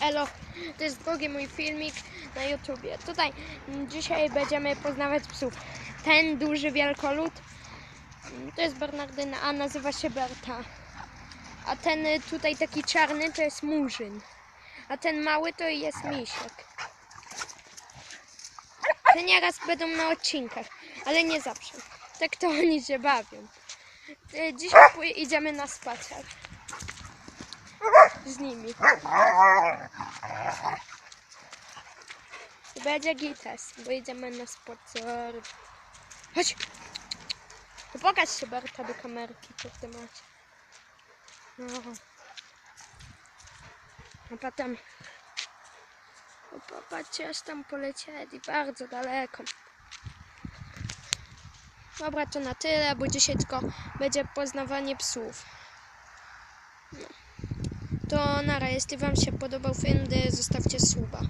Elo, to jest drugi mój filmik na YouTubie. Tutaj dzisiaj będziemy poznawać psów. Ten duży wielkolud mm, to jest Bernardyna, a nazywa się Berta. A ten y, tutaj taki czarny to jest Murzyn. A ten mały to jest Misiek. Te nieraz będą na odcinkach, ale nie zawsze. Tak to oni się bawią. Y, Dzisiaj idziemy na spacer. Z nimi. I będzie gites, bo idziemy na spacer. Chodź! To pokaż się Berta do kamerki, co ty macie. No. A potem... O, popatrzcie, aż tam polecieli, bardzo daleko. Dobra, to na tyle, bo dzisiaj tylko będzie poznawanie psów. No. To nara, jeśli Wam się podobał film, zostawcie suba.